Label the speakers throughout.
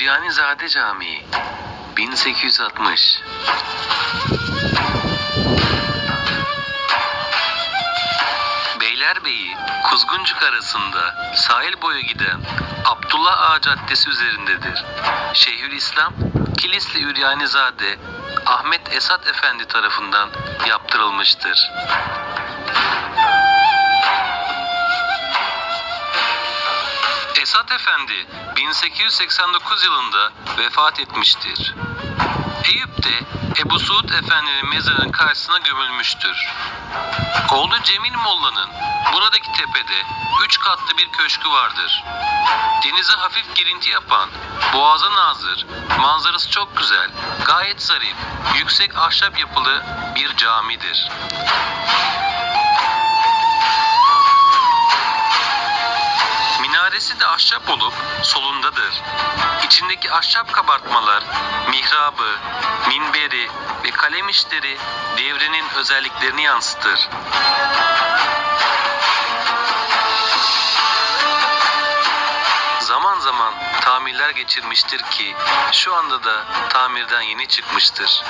Speaker 1: Üryanizade Camii 1860 Beylerbeyi Kuzguncuk arasında sahil boyu giden Abdullah Ağa Caddesi üzerindedir. Şeyhülislam Kilisli Üryanizade Ahmet Esat Efendi tarafından yaptırılmıştır. Esat Efendi 1889 yılında vefat etmiştir. Eyüp'te Ebu Suud Efendi'nin mezarının karşısına gömülmüştür. Oğlu Cemil Molla'nın buradaki tepede üç katlı bir köşkü vardır. Denize hafif girinti yapan, boğaza nazır, manzarası çok güzel, gayet zarif, yüksek ahşap yapılı bir camidir. Ahşap kabartmalar, mihrabı, minberi ve kalem işleri devrinin özelliklerini yansıtır. Zaman zaman tamirler geçirmiştir ki şu anda da tamirden yeni çıkmıştır.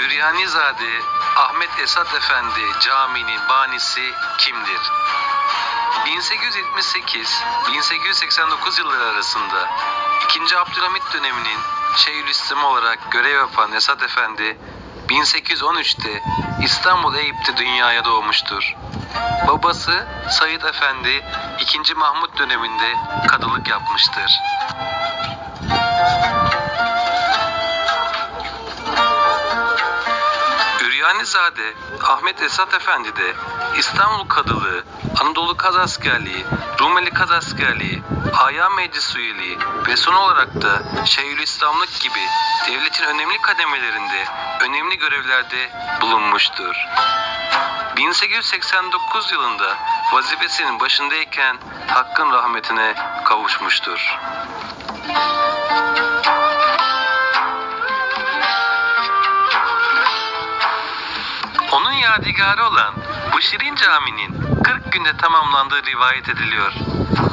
Speaker 1: Üryanizade Ahmet Esat Efendi Camii'nin banisi kimdir? 1878-1889 yılları arasında 2. Abdülhamit döneminin Şeyhülislam olarak görev yapan Esat Efendi 1813'te İstanbul Eyüp'te dünyaya doğmuştur. Babası Said Efendi 2. Mahmut döneminde kadılık yapmıştır. Üryanizade Ahmet Esat Efendi de İstanbul Kadılığı, Anadolu Kaz Askerliği, Rumeli Kaz Askerliği, Haya Meclis üyeliği ve son olarak da Şeyhülislamlık gibi devletin önemli kademelerinde önemli görevlerde bulunmuştur. 1889 yılında vazifesinin başındayken Hakk'ın rahmetine kavuşmuştur. Onun yadigarı olan bu Şirin Camii'nin 40 günde tamamlandığı rivayet ediliyor.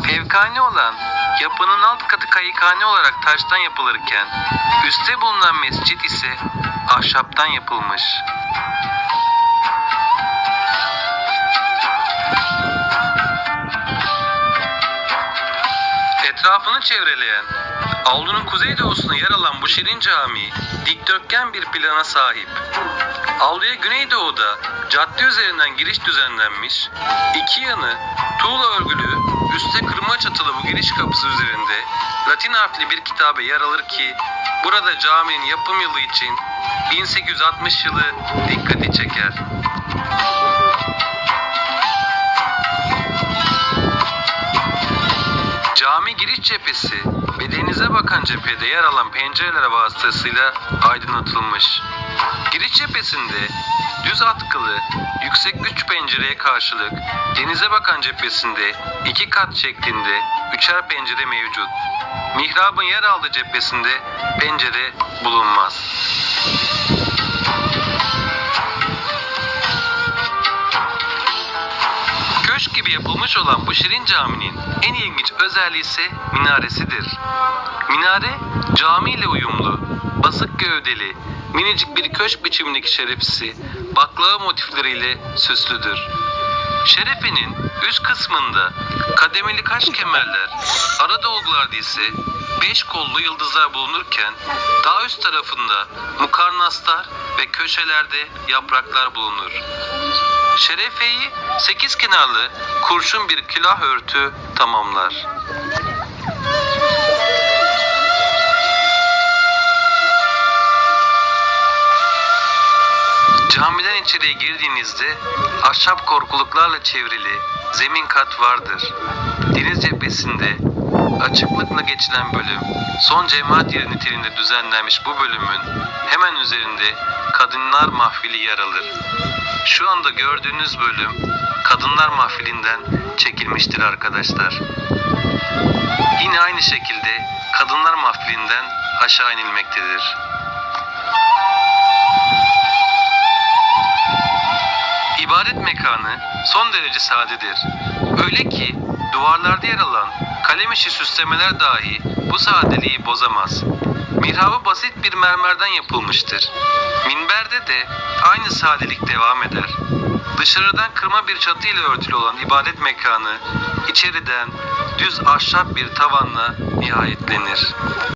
Speaker 1: Fevkane olan yapının alt katı kayıkhane olarak taştan yapılırken üstte bulunan mescit ise ahşaptan yapılmış. Etrafını çevreleyen, avlunun kuzeydoğusuna yer alan bu Şirin Camii dikdörtgen bir plana sahip. Avluya güneydoğuda cadde üzerinden giriş düzenlenmiş, iki yanı tuğla örgülü, üstte kırma çatılı bu giriş kapısı üzerinde Latin harfli bir kitabe yer alır ki burada caminin yapım yılı için 1860 yılı dikkati çeker. Cami giriş cephesi denize bakan cephede yer alan pencereler vasıtasıyla aydınlatılmış. Giriş cephesinde düz atkılı yüksek üç pencereye karşılık denize bakan cephesinde iki kat şeklinde üçer pencere mevcut. Mihrabın yer aldığı cephesinde pencere bulunmaz. Olan bu Şirin Camii'nin en ilginç özelliği ise minaresidir. Minare cami ile uyumlu, basık gövdeli, minicik bir köşk biçimindeki şerefisi baklava motifleriyle süslüdür. Şerefinin üst kısmında kademeli kaş kemerler, ara dolgularda ise beş kollu yıldızlar bulunurken daha üst tarafında mukarnaslar ve köşelerde yapraklar bulunur. Şerefeyi sekiz kenarlı kurşun bir külah örtü tamamlar. Camiden içeriye girdiğinizde ahşap korkuluklarla çevrili zemin kat vardır. Deniz cephesinde açıklıkla geçilen bölüm son cemaat yeri niteliğinde düzenlenmiş bu bölümün hemen üzerinde kadınlar mahfili yer alır. Şu anda gördüğünüz bölüm kadınlar mahfilinden çekilmiştir arkadaşlar. Yine aynı şekilde kadınlar mahfilinden aşağı inilmektedir. İbadet mekanı son derece sadedir. Öyle ki duvarlarda yer alan kalem işi süslemeler dahi bu sadeliği bozamaz. Mihrabı basit bir mermerden yapılmıştır. Minberde de aynı sadelik devam eder. Dışarıdan kırma bir çatı ile örtülü olan ibadet mekanı içeriden düz ahşap bir tavanla nihayetlenir.